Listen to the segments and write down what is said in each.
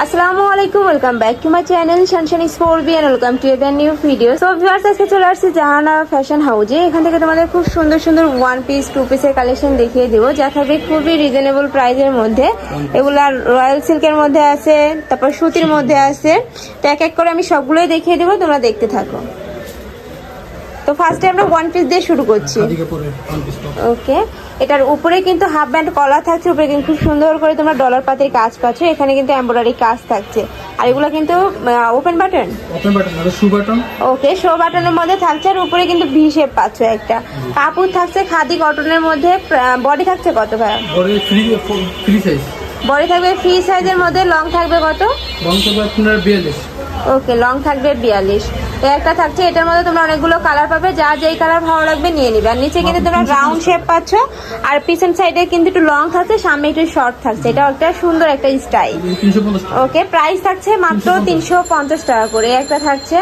আসসালামু আলাইকুম welcome back to my channel শানশানি স্পোর B and welcome to a new video so viewers আজকে চলে আসছি জাহানা ফ্যাশন হাউজে এখান থেকে তোমাদের খুব সুন্দর সুন্দর ওয়ান পিস টু পিসের কালেকশন দেখিয়ে দেবো, যা থাকবে খুবই রিজনেবল প্রাইসের মধ্যে। এগুলা রয়্যাল সিল্কের মধ্যে আছে, তারপর সুতির মধ্যে আছে। তো এক এক করে আমি সবগুলোই দেখিয়ে দেবো, তোমরা দেখতে থাকো। তো ফার্স্টে আমরা ওয়ান পিস দিয়ে শুরু করছি। ওকে এটার উপরে কিন্তু হাফ ব্যান্ড কলা থাকছে উপরে কিন্তু খুব সুন্দর করে তোমরা ডলার পাতির কাজ পাচ্ছ এখানে কিন্তু এমব্রয়ডারি কাজ থাকছে। আর এগুলো কিন্তু ওপেন বাটন ওপেন বাটন আর শু বাটন ওকে শো বাটনের মধ্যে থাকছে আর উপরে কিন্তু ভি শেপ পাচ্ছ একটা। কাপড় থাকছে খাদি কটনের মধ্যে বডি থাকছে কত ভাই পরে ফ্রি ফ্রি সাইজ বডি থাকবে ফ্রি সাইজের মধ্যে লং থাকবে কত? রং করবে আপনার বিয়াল্লিশ। ওকে লং থাকবে বিয়াল্লিশ। একটা থাকছে, এটার মধ্যে তোমরা অনেকগুলো কালার পাবে, যা যেই কালার ভালো লাগবে নিয়ে নিবে। আর নিচে কিন্তু তোমরা রাউন্ড শেপ পাচ্ছ, আর পিছন সাইডে কিন্তু একটু লং থাকছে, সামনে একটু শর্ট থাকছে। এটা একটা সুন্দর একটা স্টাইল ওকে প্রাইস থাকছে মাত্র তিনশো পঞ্চাশ টাকা করে। একটা থাকছে।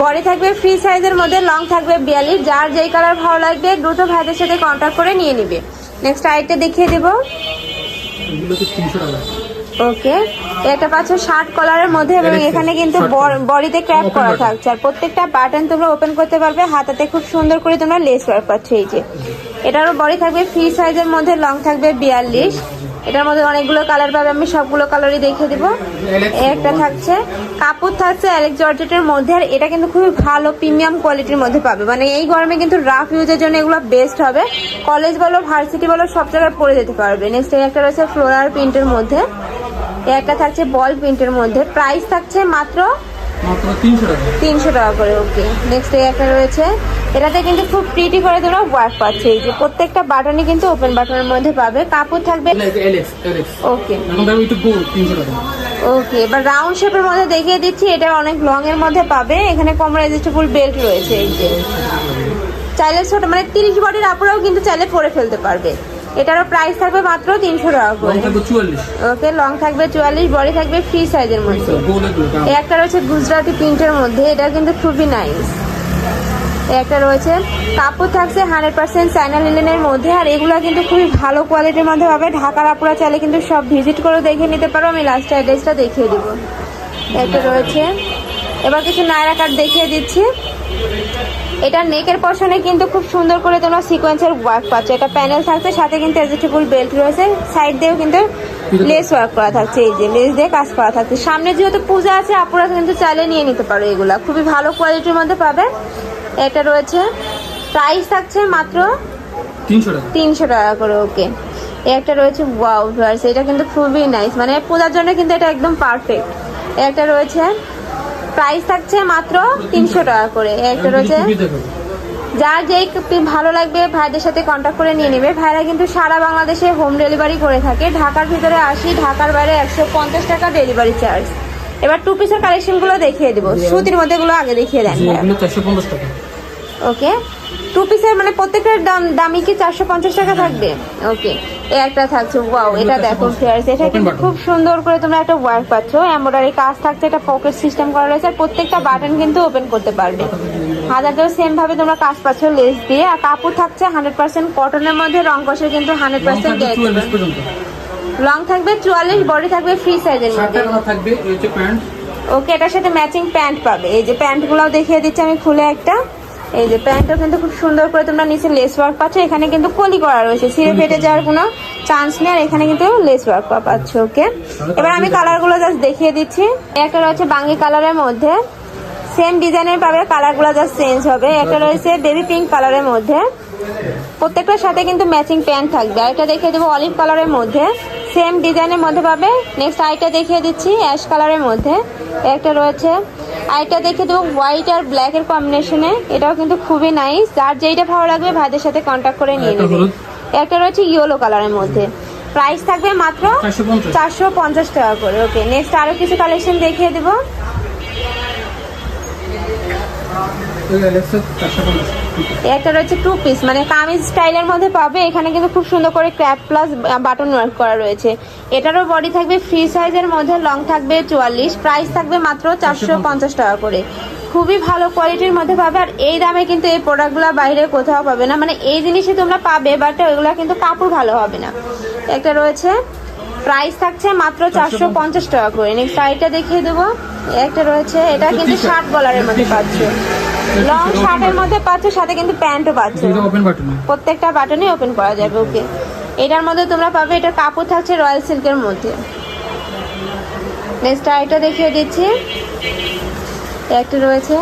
বডি থাকবে ফ্রি সাইজের মধ্যে লং থাকবে বিয়াল্লিশ। যার যেই কালার ভালো লাগবে, দ্রুত ভাইদের সাথে কন্ট্যাক্ট করে নিয়ে নিবে। নেক্সট আইটটা দেখিয়ে দেবো। এগুলো হচ্ছে তিনশো টাকা। ওকে একটা পাচ্ছ শার্ট কলারের মধ্যে এবং এখানে. কিন্তু বডিতে ক্র্যাপ করা. থাকছে। আর প্রত্যেকটা বাটন তোমরা ওপেন করতে পারবে হাতাতে খুব সুন্দর করে তোমরা লেস ওয়ার্ক পাচ্ছ এই যে। এটারও বডি থাকবে ফ্রি সাইজের মধ্যে লং থাকবে বিয়াল্লিশ। এটার মধ্যে অনেকগুলো কালার পাবে আমি সবগুলো কালারই দেখে দিব। একটা থাকছে কাপড় থাকছে অ্যালেক্স জর্জেটের মধ্যে আর এটা কিন্তু খুবই ভালো প্রিমিয়াম কোয়ালিটির মধ্যে পাবে। মানে এই গরমে কিন্তু রাফ ইউজের জন্য এগুলো বেস্ট হবে। কলেজ বলো ভার্সিটি বলো সব জায়গায় পরে যেতে পারবে। নেক্সট একটা রয়েছে ফ্লোরার প্রিন্টের মধ্যে। একটা থাকছে বল প্রিন্টের মধ্যে। প্রাইস থাকছে মাত্র তিনশো টাকা। করে ওকে। নেক্সট একটা রয়েছে। এটাতে কিন্তু খুব প্রিটি করে তোমরা ওয়ার্ক পাচ্ছে। এই যে প্রত্যেকটা বাটনই কিন্তু ওপেন বাটনের মধ্যে পাবে। কাপড় থাকবে ওকে ওকে এবার রাউন্ড শেপের মধ্যে দেখিয়ে দিচ্ছি এটা অনেক লং এর মধ্যে পাবে। এখানে কম রেজিস্টেবল বেল্ট রয়েছে এই যে। চাইলে ছোট মানে তিরিশ বডির আপুরাও কিন্তু চাইলে পরে ফেলতে পারবে। এটারও প্রাইস থাকবে মাত্র তিনশো টাকা করে। ওকে লং থাকবে চুয়াল্লিশ বডি থাকবে ফ্রি সাইজের মধ্যে। গোল একটা রয়েছে গুজরাটি প্রিন্টের মধ্যে এটা কিন্তু খুবই নাইস একটা রয়েছে কাপড় থাকছে হান্ড্রেড পার্সেন্ট চাইনা লিলেনের মধ্যে আর এগুলো কিন্তু খুবই ভালো কোয়ালিটির মধ্যে হবে। ঢাকার আপুরা চাইলে কিন্তু সব ভিজিট করে দেখে নিতে পারো আমি লাস্ট অ্যাড্রেসটা দেখিয়ে দিব। একটা রয়েছে। এবার কিছু নায়রা কাট দেখিয়ে দিচ্ছি। এটা নেকের পশনে কিন্তু খুব সুন্দর করে তোমরা সিকোয়েন্সের ওয়ার্ক পাচ্ছ। এটা প্যানেল থাকছে সাথে কিন্তু অ্যাডজাস্টেবল বেল্ট রয়েছে। সাইড দিয়েও কিন্তু লেস ওয়ার্ক করা থাকছে এই যে লেস দিয়ে কাজ করা থাকছে। সামনে যেহেতু পূজা আছে আপুরা কিন্তু চাইলে নিয়ে নিতে পারো এগুলা। খুবই ভালো কোয়ালিটির মধ্যে পাবে। এটা রয়েছে প্রাইস থাকছে মাত্র তিনশো টাকা। করে ওকে একটা রয়েছে ওয়াও এটা কিন্তু খুবই নাইস মানে পূজার জন্য কিন্তু এটা একদম পারফেক্ট একটা রয়েছে প্রাইস থাকছে মাত্র তিনশো টাকা করে। একটা রয়েছে যার যেই ভালো লাগবে ভাইদের সাথে কন্ট্যাক্ট করে নিয়ে নেবে। ভাইরা কিন্তু সারা বাংলাদেশে হোম ডেলিভারি করে থাকে। ঢাকার ভিতরে আসি ঢাকার বাইরে একশো পঞ্চাশ টাকা ডেলিভারি চার্জ এবার টু পিসের কালেকশনগুলো দেখিয়ে দেবো। সুতির মধ্যে গুলো আগে দেখিয়ে দেন চারশো পঞ্চাশ টাকা। ওকে টু পিসের মানে প্রত্যেকটার দাম দামই কি চারশো পঞ্চাশ টাকা থাকবে? ওকে এই একটা থাকছে ওয়াও এটা দেখো ফেয়ার্স এটা কিন্তু খুব সুন্দর করে তোমরা একটা ওয়ার্ক পাচ্ছ। এমব্রয়ডারি কাজ থাকছে একটা পকেট সিস্টেম করা রয়েছে আর প্রত্যেকটা বাটন কিন্তু ওপেন করতে পারবে। হাজারটাও সেম ভাবে তোমরা কাজ পাচ্ছ লেস দিয়ে। আর কাপড় থাকছে হান্ড্রেড পার্সেন্ট কটনের মধ্যে রং কষের কিন্তু হান্ড্রেড পার্সেন্ট লং থাকবে চুয়াল্লিশ বডি থাকবে ফ্রি সাইজের মধ্যে। থাকবে ওকে এটার সাথে ম্যাচিং প্যান্ট পাবে। এই যে প্যান্টগুলোও দেখিয়ে দিচ্ছি আমি খুলে একটা। এই যে প্যান্টটা কিন্তু খুব সুন্দর করে তোমরা নিচে লেস ওয়ার্ক পাচ্ছ। এখানে কিন্তু কলি করা রয়েছে। ছিঁড়ে ফেটে যাওয়ার কোনো চান্স নেই। আর এখানে কিন্তু লেস ওয়ার্ক পাচ্ছ ওকে এবার আমি কালারগুলো জাস্ট দেখিয়ে দিচ্ছি। একটা রয়েছে বাঙ্গি কালারের মধ্যে। সেম ডিজাইনের পাবে কালারগুলো জাস্ট চেঞ্জ হবে। একটা রয়েছে বেবি পিঙ্ক কালারের মধ্যে। প্রত্যেকটার সাথে কিন্তু ম্যাচিং প্যান্ট থাকবে। আর এটা দেখিয়ে দেবো অলিভ কালারের মধ্যে। সেম ডিজাইনের মধ্যে পাবে। নেক্সট আইটা দেখিয়ে দিচ্ছি অ্যাশ কালারের মধ্যে। একটা রয়েছে আইটা দেখে দেবো হোয়াইট আর ব্ল্যাক এর কম্বিনেশনে এটাও কিন্তু খুবই নাইস যার যেইটা ভালো লাগবে ভাইদের সাথে কন্ট্যাক্ট করে নিয়ে নেবে। একটা রয়েছে ইয়েলো কালারের মধ্যে। প্রাইস থাকবে মাত্র চারশো পঞ্চাশ। টাকা করে। ওকে নেক্সট আরও কিছু কালেকশন দেখিয়ে দেবো। একটা রয়েছে টু পিস মানে কামিজ স্টাইলের মধ্যে পাবে। এখানে কিন্তু খুব সুন্দর করে ক্র্যাপ প্লাস বাটন ওয়ার্ক করা রয়েছে। এটারও বডি থাকবে ফ্রি সাইজের মধ্যে লং থাকবে চুয়াল্লিশ প্রাইস থাকবে মাত্র চারশো পঞ্চাশ টাকা করে। খুবই ভালো কোয়ালিটির মধ্যে পাবে আর এই দামে কিন্তু এই প্রোডাক্টগুলো বাইরে কোথাও পাবে না। মানে এই জিনিসই তোমরা পাবে বাট ওইগুলো কিন্তু কাপড় ভালো হবে না। একটা রয়েছে প্রাইস থাকছে মাত্র চারশো পঞ্চাশ টাকা করে। নেক্সট শাড়িটা দেখিয়ে দেবো। একটা রয়েছে এটা কিন্তু ষাট গলারের মধ্যে পাচ্ছ। লং শার্টের মধ্যে পাচ্ছ সাথে কিন্তু প্যান্টও পাচ্ছ। এটা প্রত্যেকটা বাটনই ওপেন করা যাবে ওকে এটার মধ্যে তোমরা পাবে এটার কাপড় থাকছে রয়্যাল সিল্কের মধ্যে। নেক্সট আইটা দেখিয়ে দিচ্ছি। একটা রয়েছে।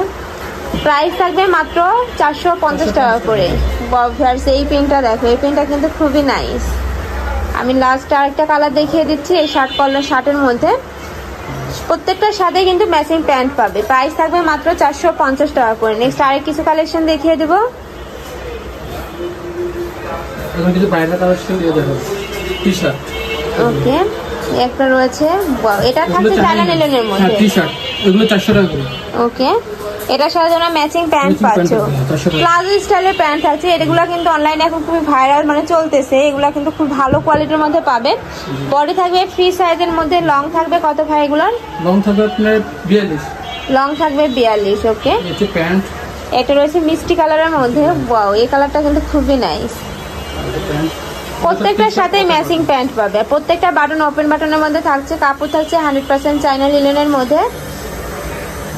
প্রাইস থাকবে মাত্র চারশো পঞ্চাশ টাকা করে। ভিউয়ার্স এই পেনটা দেখো এই পেনটা কিন্তু খুবই নাইস আমি লাস্ট আরেকটা কালার দেখিয়ে দিচ্ছি এই শার্ট কলার শার্টের মধ্যে। প্রত্যেকটার সাথে কিন্তু ম্যাচিং প্যান্ট পাবে। প্রাইস থাকবে মাত্র চারশো পঞ্চাশ টাকা করে। নেক্সট আরেক কিছু কালেকশন দেখিয়ে দেবো। ওকে একটা রয়েছে। এটা থাকছে চায়না নিলেনের হ্যাঁ মধ্যে। টি শার্ট এগুলো চারশো টাকা করে। ওকে এটার সাথে তোমরা ম্যাচিং প্যান্ট পাচ্ছ। প্লাজো স্টাইলের প্যান্ট আছে এগুলো কিন্তু অনলাইনে এখন খুবই ভাইরাল মানে চলতেছে এগুলো কিন্তু খুব ভালো কোয়ালিটির মধ্যে পাবে বডি থাকবে ফ্রি সাইজের মধ্যে লং থাকবে কত ভাই এগুলোর? লং থাকবে আপনার বিয়াল্লিশ। লং থাকবে বিয়াল্লিশ ওকে প্যান্ট এটা রয়েছে মিষ্টি কালারের মধ্যে ওয়াও এই কালারটা কিন্তু খুবই নাইস প্রত্যেকটার সাথেই ম্যাচিং প্যান্ট পাবে। প্রত্যেকটা বাটন ওপেন বাটনের মধ্যে থাকছে কাপড় থাকছে হান্ড্রেড পার্সেন্ট চাইনা লিলেনের মধ্যে।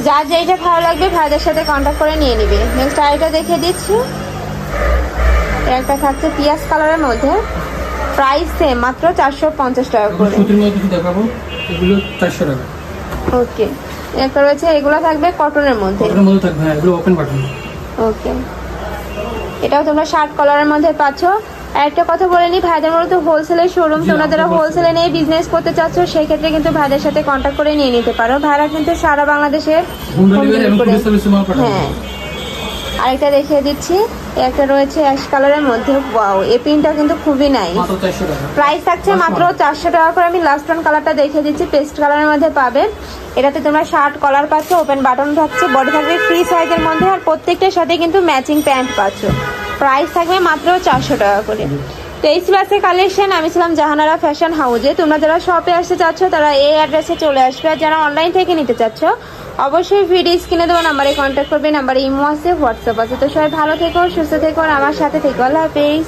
যার যেইটা ভালো লাগবে ভাইদের সাথে কন্ট্যাক্ট করে নিয়ে নিবে। নেক্সট আরেকটা দেখে দিচ্ছি। একটা থাকছে পিয়াজ কালারের মধ্যে। প্রাইস সেম মাত্র চারশো পঞ্চাশ টাকা করে। দেখাবো। এগুলো চারশো টাকা। ওকে একটা রয়েছে এগুলো থাকবে কটনের মধ্যে। ওটার মধ্যে থাকবে হ্যাঁ এগুলো ওপেন বাটন ওকে এটাও তোমরা শার্ট কলারের মধ্যে পাচ্ছ। একটা কথা বলে নি ভাইদের মূলত হোলসেলের শোরুম তোমরা যারা হোলসেলে নিয়ে বিজনেস করতে চাচ্ছ সেই ক্ষেত্রে কিন্তু ভাইদের সাথে কন্ট্যাক্ট করে নিয়ে নিতে পারো। ভাইরা কিন্তু সারা বাংলাদেশে হ্যাঁ। আরেকটা দেখিয়ে দিচ্ছি একটা রয়েছে অ্যাশ কালারের মধ্যে। ওয়াও এই প্রিন্টটা কিন্তু খুবই টাকা। প্রাইস থাকছে মাত্র চারশো টাকা করে। আমি লাস্ট ওয়ান কালারটা দেখিয়ে দিচ্ছি পেস্ট কালারের মধ্যে পাবে। এটাতে তোমরা শার্ট কলার পাচ্ছ ওপেন বাটন থাকছে। বডি থাকবে ফ্রি সাইজের মধ্যে আর প্রত্যেকটার সাথে কিন্তু ম্যাচিং প্যান্ট পাচ্ছ। প্রাইস থাকবে মাত্র চারশো টাকা করে। তো এই কালেকশন আমি ছিলাম জাহানারা ফ্যাশন হাউজে তোমরা যারা শপে আসতে চাচ্ছ, তারা এই অ্যাড্রেসে চলে আসবে। আর যারা অনলাইন থেকে নিতে চাচ্ছ, অবশ্যই ভিডিও স্ক্রিনে দেবো নাম্বারে কন্ট্যাক্ট করবে। নাম্বারে ইমো আছে হোয়াটসঅ্যাপ আছে। তো সবাই ভালো থেকো, সুস্থ থেকো, আর আমার সাথে থেকো। আল্লাহ হাফেজ।